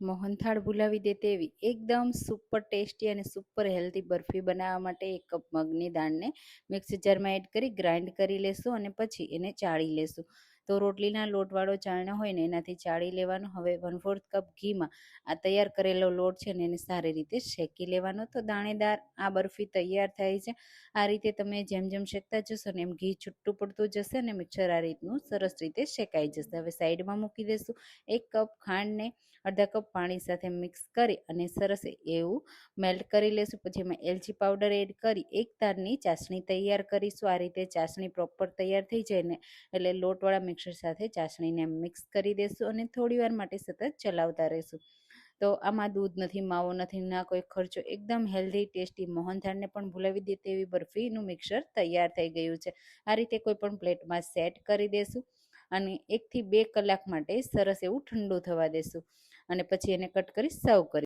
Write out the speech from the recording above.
મોહનથાળ ભૂલાવી દે તેવી એકદમ સુપર ટેસ્ટી અને સુપર હેલ્ધી બરફી બનાવવા માટે એક કપ મગની દાળને મિક્સર જારમાં એડ કરી ગ્રાઇન્ડ કરી લેશું અને પછી એને ચાળી લેશું. તો રોટલીના લોટવાળો ચાળણો હોય ને એનાથી ચાળી લેવાનો. હવે વન ફોર્થ કપ ઘીમાં આ તૈયાર કરેલો લોટ છે ને એને સારી રીતે શેકી લેવાનો. તો દાણેદાર આ બરફી તૈયાર થાય છે. આ રીતે તમે જેમ જેમ શેકતા જશો ને એમ ઘી છૂટું પડતું જશે ને મિક્સર આ રીતનું સરસ રીતે શેકાઈ જશે. હવે સાઈડમાં મૂકી દઈશું એક કપ ખાંડને અડધા કપ પાણી સાથે મિક્સ કરી અને સરસ એવું મેલ્ટ કરી લેશું. પછી એમાં એલચી પાવડર એડ કરી એક તારની ચાસણી તૈયાર કરીશું. આ રીતે ચાસણી પ્રોપર તૈયાર થઈ જાય ને એટલે લોટવાળા મિક્સર સાથે ચાસણીને મિક્સ કરી દઈશું અને થોડીવાર માટે સતત ચલાવતા રહીશું. તો આમાં દૂધ નથી, માવો નથી, ના કોઈ ખર્ચો, એકદમ હેલ્ધી ટેસ્ટી મોહનથાળને પણ ભૂલાવી દે તેવી બરફીનું મિક્સર તૈયાર થઈ ગયું છે. આ રીતે કોઈ પણ પ્લેટમાં સેટ કરી દેશું અને એકથી બે કલાક માટે સરસ એવું ઠંડુ થવા દેશું અને પછી એને કટ કરી સર્વ કરી